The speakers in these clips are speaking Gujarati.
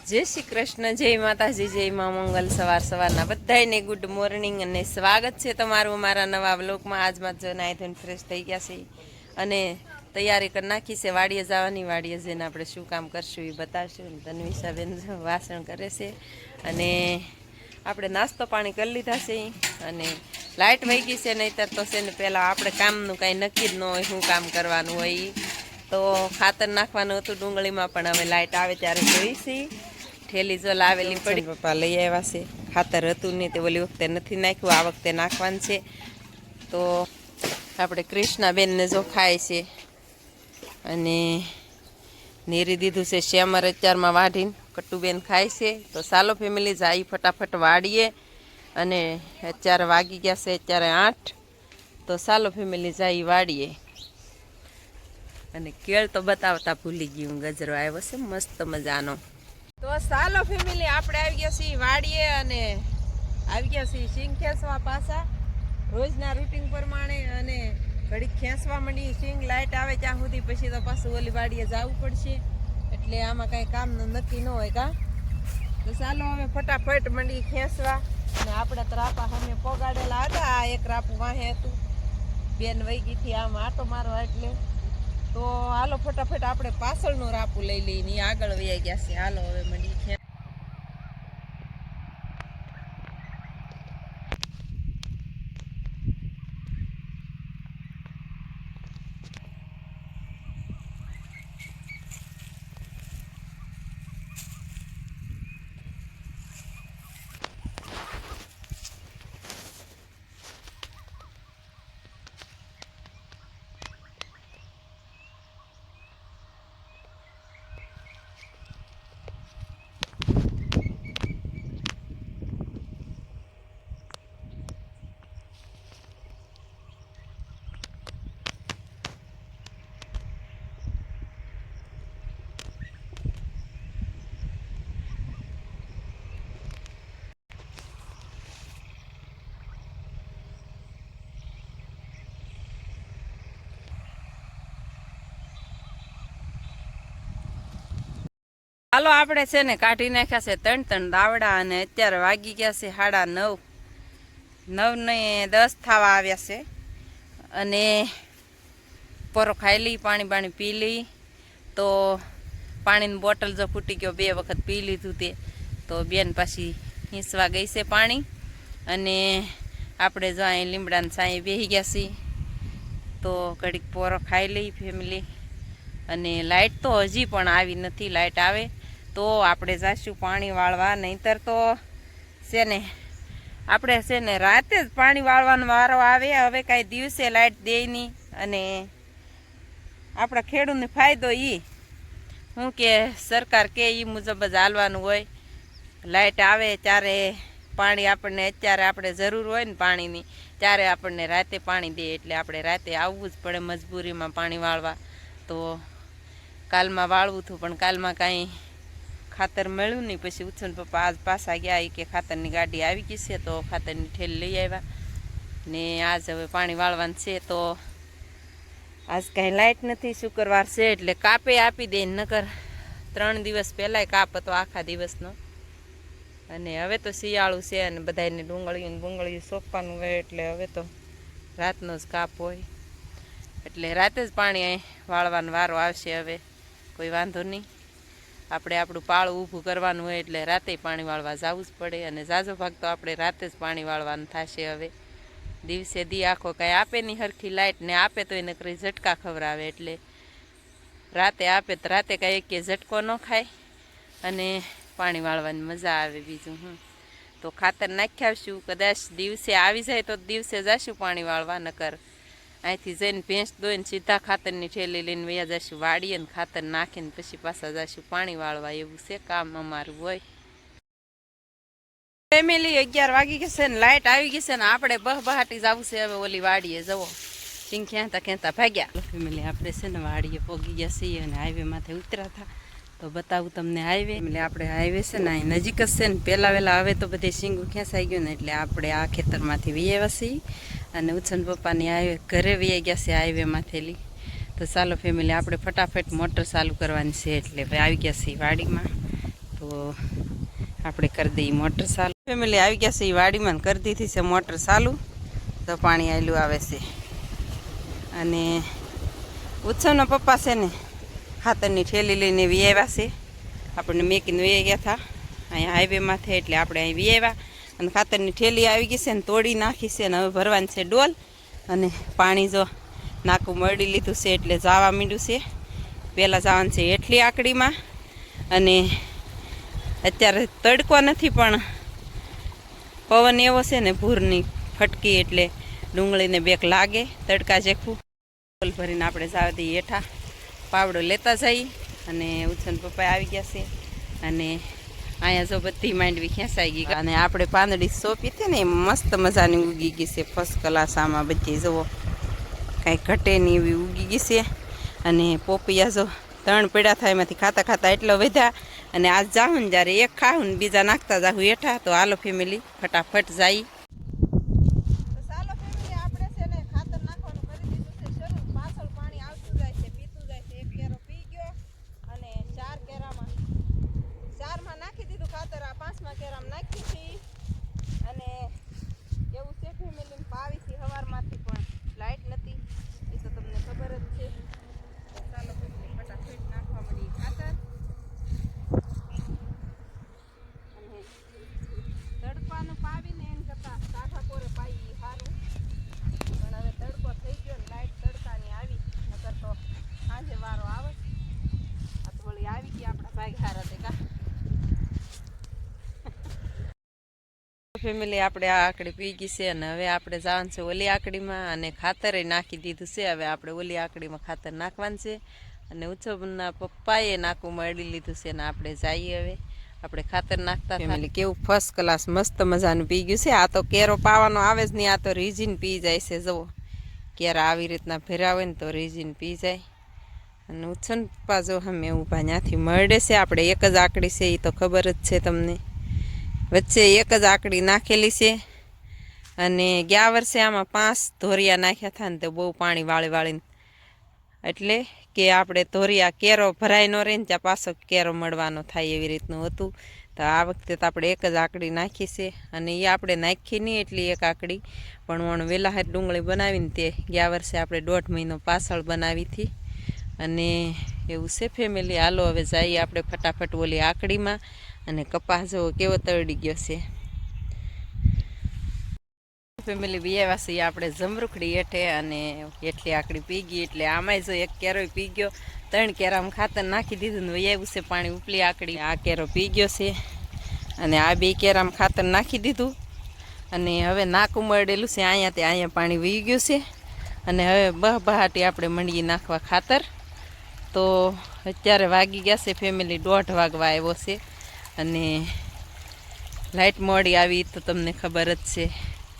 જય શ્રી કૃષ્ણ, જય માતાજી, જય મા મંગલ સવાર સવારના બધાને ગુડ મોર્નિંગ અને સ્વાગત છે તમારું અમારા નવા બ્લોકમાં આજમાં જો નાહી ધોઈને ફ્રેશ થઈ ગયા છે અને તૈયારી કરી નાખી છે વાડીએ જવાની, વાડીએ જઈને આપણે શું કામ કરશું એ બતાવશું તન્વિષાબેન વાસણ કરે છે અને આપણે નાસ્તો પાણી કરી લીધા છે અને લાઇટ વહી ગઈ છે નહીંતર તો છે ને પહેલાં આપણે કામનું કાંઈ નક્કી જ ન હોય શું કામ કરવાનું હોય. તો ખાતર નાખવાનું હતું ડુંગળીમાં પણ હવે લાઇટ આવે ત્યારે જોઈશી ઠેલી જો લાવેલી પડી. પપ્પા લઈ આવ્યા છે. ખાતર હતું નહીં તે ઓલી વખતે નથી નાખ્યું આ વખતે નાખવાનું છે. તો આપણે કૃષ્ણાબેનને જો ખાય છે. અને નેરી દીધું છે શ્યામર અત્યારમાં વાઢીને. કટ્ટુબેન ખાય છે. તો સાલો ફેમિલી જાય ફટાફટ વાળીએ અને અત્યારે વાગી ગયા છે અત્યારે આઠ. તો સાલો ફેમિલી જાય વાળીએ અને કેળ તો બતાવતા ભૂલી ગયું ગજરો આવ્યો છે મસ્ત મજાનો. સાલો ફેમિલી આપણે આવી ગયા છીએ વાડીએ અને આવી ગયા છીએ સિંગ ખેંચવા પાછા. રોજના રૂટિન પ્રમાણે અને ઘડીક ખેંચવા માંડી સિંગ લાઇટ આવે ત્યાં સુધી, પછી તો પાછું ઓલી વાડીએ જવું પડશે. એટલે આમાં કાંઈ કામનું નક્કી ન હોય કા? તો ચાલો હવે ફટાફટ મંડી ખેંચવા. અને આપણે ત્રાપા રાપા સામે પોગાડેલા હતા. આ એક રાપું વાહે હતું. બેન વૈગીથી આમ આટો મારવા એટલે. તો હાલો ફટાફટ આપણે પાછળનું રાપું લઈ લઈને આગળ વહી ગયા છે હાલો હવે મંડી હાલો, આપણે છે ને કાઢી નાખ્યા છે ત્રણ ત્રણ દાવડા અને અત્યારે વાગી ગયા છે સાડા નવ. નવ ને દસ થવા આવ્યા છે. અને પોરો ખાઈ લઈ, પાણી પાણી પી લઈ. તો પાણીની બોટલ જો ફૂટી ગયો, બે વખત પી લીધું તે. તો બેન પાછી હિંસવા ગઈ છે પાણી. અને આપણે જો અહીં લીમડાની સાંઈ બેસી ગયા છીએ તો ઘડીક પોરો ખાઈ લઈ ફેમિલી અને લાઇટ તો હજી પણ આવી નથી લાઇટ આવે. તો આપણે જાશું પાણી વાળવા, નહીંતર તો છે ને, આપણે છે ને રાતે જ પાણી વાળવાનો વારો આવે, હવે કાંઈ દિવસે લાઇટ દે નહીં અને આપણા ખેડૂતને ફાયદો એ શું કે સરકાર કે એ મુજબ જ હાલવાનું હોય. લાઇટ આવે ત્યારે પાણી આપણને અત્યારે આપણે જરૂર હોય ને પાણીની, ત્યારે આપણને રાતે પાણી દે, એટલે આપણે રાતે આવવું જ પડે મજબૂરીમાં પાણી વાળવા. તો કાલમાં વાળવું હતું, પણ કાલમાં કાંઈ ખાતર મળ્યું નહીં. પછી ઉછન પપ્પા આજ પાછા ગયા એ કે ખાતરની ગાડી આવી ગઈ છે તો ખાતરની ઠેલી લઈ આવ્યા. ને આજ હવે પાણી વાળવાનું છે તો આજ કાંઈ લાઇટ નથી, શુક્રવાર છે એટલે કાપે આપી દે નકર ત્રણ દિવસ પહેલાંય કાપ હતો આખા દિવસનો. અને હવે તો શિયાળું છે અને બધાને ડુંગળીયું ડુંગળીયું સોંપવાનું હોય એટલે હવે તો રાતનો જ કાપ હોય. એટલે રાતે જ પાણી વાળવાનો વારો આવશે હવે. કોઈ વાંધો નહીં. આપણે આપણું પાળું ઊભું કરવાનું હોય એટલે રાતે પાણી વાળવા જવું જ પડે અને ઝાઝો ભાગ તો આપણે રાતે જ પાણી વાળવાનું થશે હવે. દિવસે દી આખો કાંઈ આપે નહીં હરખી લાઇટ ને આપે તો એને કરી ઝટકા ખવડાવે એટલે રાતે આપે તો રાતે કાંઈ એક ઝટકો ન ખાય અને પાણી વાળવાની મજા આવે બીજું હું. તો ખાતર નાખી આવશું. કદાચ દિવસે આવી જાય તો દિવસે જશું પાણી વાળવા નકર. અહીંથી જઈને ભેંસ દોઈને સીધા ખાતરની ઠેલી લઈને વયા જશું વાળીએ ને ખાતર નાખીને પછી પાછા જશું પાણી વાળવા. એવું છે કામ અમારું હોય. ફેમિલી અગિયાર વાગી ગઈ છે ને લાઇટ આવી ગઈ છે ને, આપણે બહ બહાટી જવું છે. હવે ઓલી વાડીએ જવો. સિંગ ક્યાંતા ભાગ્યા. ફેમિલી આપણે છે ને વાડીએ પોગી ગયા છીએ અને હાઈવે માથે ઉતરા હતા. તો બતાવું તમને હાઈવે એટલે આપણે હાઈવે છે ને, અહીં નજીક જ છે ને. પહેલાં વહેલાં હવે તો બધે સિંગું ખેંચાઈ ગયું ને, એટલે આપણે આ ખેતરમાંથી વી છીએ. અને ઉછન પપ્પાની હાઈવે ઘરે વીએ ગયા છે હાઈવેમાંથેલી તો ચાલો ફેમિલી આપણે ફટાફટ મોટર ચાલુ કરવાની છે, એટલે આવી ગયા છીએ વાડીમાં. તો આપણે કરી દઈએ મોટર ચાલુ. ફેમિલી આવી ગયા છે એ વાડીમાં કરી દીધી છે મોટર ચાલુ. તો પાણી આવેલું આવે છે. અને ઉત્સવના પપ્પા છે ને ખાતરની ઠેલી લઈને વી આવ્યા છે. આપણને મેકીને વી ગયા હતા. અહીંયા હાઈવેમાંથી એટલે આપણે અહીં વી અને ખાતરની ઠેલી આવી ગઈ છે ને તોડી નાખી છે અને હવે ભરવાની છે ડોલ. અને પાણી જો નાકું મળી લીધું છે એટલે જવા માંડ્યું છે. પહેલાં જવાનું છે એટલી આકડીમાં. અને અત્યારે તડકો નથી પણ પવન એવો છે ને ભૂરની ફટકી એટલે ડુંગળીને બેક લાગે. તડકા જેખું. ડોલ ભરીને આપણે જવા દઈએ હેઠા. પાવડો લેતા જઈ અને ઉછન પપ્પા આવી ગયા છે અને અહીંયા જો બધી માંડવી ખેંચાઈ ગઈ. અને આપણે પાંદડી સોંપી હતી ને મસ્ત મજાની ઉગી ગઈ છે. ફર્સ્ટ ક્લાસ આમાં બધી, જુઓ, કાંઈ ઘટે નહીં એવી ઉગી ગઈ છે. અને પોપિયા જો ત્રણ પેડા થાય, એમાંથી ખાતા ખાતા એટલો વધ્યા. અને આજ જાઉં ને જ્યારે એક ખાઉં ને બીજા નાખતા જાઉં હેઠા, તો હાલો ફેમિલી ફટાફટ જાય ચાલો ફેમિલી આપણે છે ને ખાતર નાખવાનું કરી દીધું છે શરૂ પાછળ પાણી આવતું જાય છે પીતું જાય છે એક કેરો પી ગયો અને ચાર કેરામાં ચારમાં નાખી દીધું ખાતર આ પાંચમા કેરામાં નાખ્યું છે અને એવું છે ફેમિલી પાવી છે સવારમાંથી પણ લાઇટ નથી એ તો તમને ખબર જ છે તો ચાલો ફેમિલી ફટાફટ નાખવા મળી ખાતર અને તડકાનું પાવીને એમ કરતાં કાંઠા કોરે પાઈ ઈ સારું પણ હવે તડકો થઈ ગયો ને લાઇટ તડકાની આવી નકર તો સાંજે વારો આવે આ તો વળી આવી ગઈ આપણા ભાઈ હારા તે કા ફેમિલી આપણે આ આકડી પી ગઈ છે અને હવે આપણે જવાનું છે ઓલી આકડીમાં અને ખાતરે નાખી દીધું છે. હવે આપણે ઓલી આકડીમાં ખાતર નાખવાનું છે અને ઉત્સવના પપ્પાએ નાકું મળી લીધું છે અને આપણે જઈએ હવે. આપણે ખાતર નાખતા ફેમિલી કેવું ફર્સ્ટ ક્લાસ મસ્ત મજાનું પી ગયું છે. આ તો કેરો પાવાનો આવે જ નહીં, આ તો રીઝીન પી જાય છે. જુઓ, કેરા આવી રીતના ભેરાવે ને તો રીઝીન પી જાય. અને ઉત્સન પપ્પા જો અમે ઊભા, ત્યાંથી મળે છે. આપણે એક જ આકડી છે એ તો ખબર જ છે તમને. વચ્ચે એક જ આકડી નાખેલી છે. અને ગયા વર્ષે આમાં પાંચ ધોરિયા નાખ્યા હતા ને તો બહુ પાણી વાળી વાળીને. એટલે કે આપણે ધોરિયા કેરો ભરાય ન રહે ને ત્યાં પાછો કેરો મળવાનો થાય એવી રીતનું હતું. તો આ વખતે તો આપણે એક જ આકડી નાખી છે અને એ આપણે નાખી નહીં એટલી એક આકડી. પણ વણ વેલા હાથ ડુંગળી બનાવીને તે ગયા વર્ષે આપણે દોઢ મહિનો પાછળ બનાવી હતી. અને એવું છે ફેમિલી હાલો હવે જઈએ આપણે ફટાફટ ઓલી આકડીમાં. અને કપાસ જો કેવો તરડી ગયો છે. ફેમિલી બિયાવા આપણે જમરૂખડી હેઠે અને એટલી આકડી પી ગઈ, એટલે આમાંય જો એક કેરો પી ગયો, ત્રણ કેરામાં ખાતર નાખી દીધું ને વૈયાવું છે પાણી ઉપલી આકડી. આ કેરો પી ગયો છે અને આ બે કેરામાં ખાતર નાખી દીધું. અને હવે નાક ઉમરડેલું છે અહીંયા તે અહીંયા પાણી વહી ગયું છે. અને હવે બહ બહાટી આપણે મંડી નાખવા ખાતર. તો અત્યારે વાગી ગયા છે ફેમિલી દોઢ વાગવા આવ્યો છે. અને લાઇટ મોડી આવી તો તમને ખબર જ છે.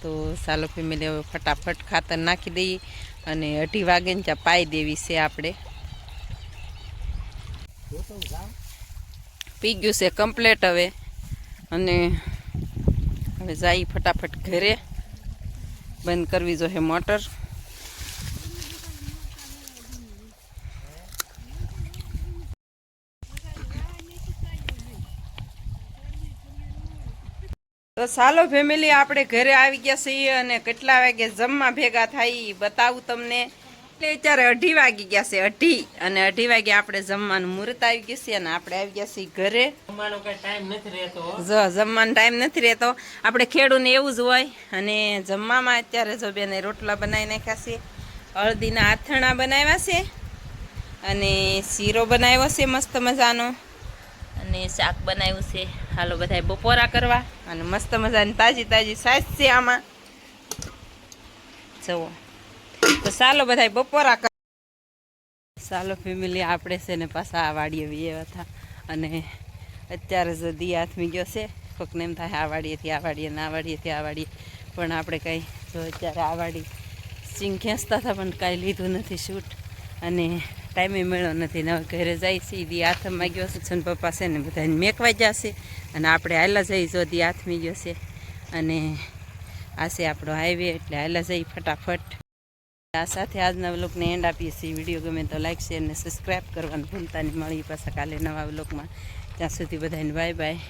તો ચાલો ફેમિલી હવે ફટાફટ ખાતર નાખી દઈએ અને અઢી વાગે ને ત્યાં પાઈ દેવી છે આપણે. પી ગયું છે કમ્પ્લેટ હવે. અને હવે જઈ ફટાફટ ઘરે. બંધ કરવી જોઈએ મોટર. તો ચાલો ફેમિલી આપણે ઘરે આવી ગયા છીએ અને કેટલા વાગે જમવા ભેગા થાય બતાવું તમને. એટલે અત્યારે અઢી વાગી ગયા છે અઢી. અને અઢી વાગે આપણે જમવાનું મુહૂર્ત આવી ગયું છે અને આપણે આવી ગયા છીએ ઘરે. જમવાનો ટાઈમ નથી રહેતો જો જમવાનો ટાઈમ નથી રહેતો. આપણે ખેડૂને એવું જ હોય. અને જમવામાં અત્યારે જો બેને રોટલા બનાવી નાખ્યા છે હળદીના આથણા બનાવ્યા છે અને શીરો બનાવ્યો છે મસ્ત મજાનો. અને શાક બનાવ્યું છે. હાલો બધાય બપોરા કરવા. અને મસ્ત મજાની તાજી તાજી સાસ છે આમાં. જુઓ. તો ચાલો બધાય બપોરા કર ચાલો ફેમિલી, આપણે છે ને પાછા આ વાડીએ વીએ હતા. અને અત્યારે જો દી હાથમી ગયો છે. કોકને એમ થાય, આ વાડીએથી આ વાડીએ ના વાડીએથી આ વાડીએ. પણ આપણે કંઈ જો અત્યારે આ વાડી સિંગ ખેંચતા હતા, પણ કાંઈ લીધું નથી શૂટ. અને ટાઈમે મળ્યો નથી. ને ઘરે જાય છે દી હાથમાં ગયો છે, છન પપ્પા છે ને બધાને મેકવા જશે અને આપણે હાલા જઈ જો દી હાથમાં ગયો છે. અને આ આપણો હાઈવે એટલે હાલા જઈ ફટાફટ. આ સાથે આજના વ્લોગને એન્ડ આપીએ છીએ. વીડિયો ગમે તો લાઈક શેર અને સબસ્ક્રાઈબ કરવાનું ભૂલતા નહીં. મળી પાછા કાલે નવા વ્લોગમાં. ત્યાં સુધી બધાને બાય બાય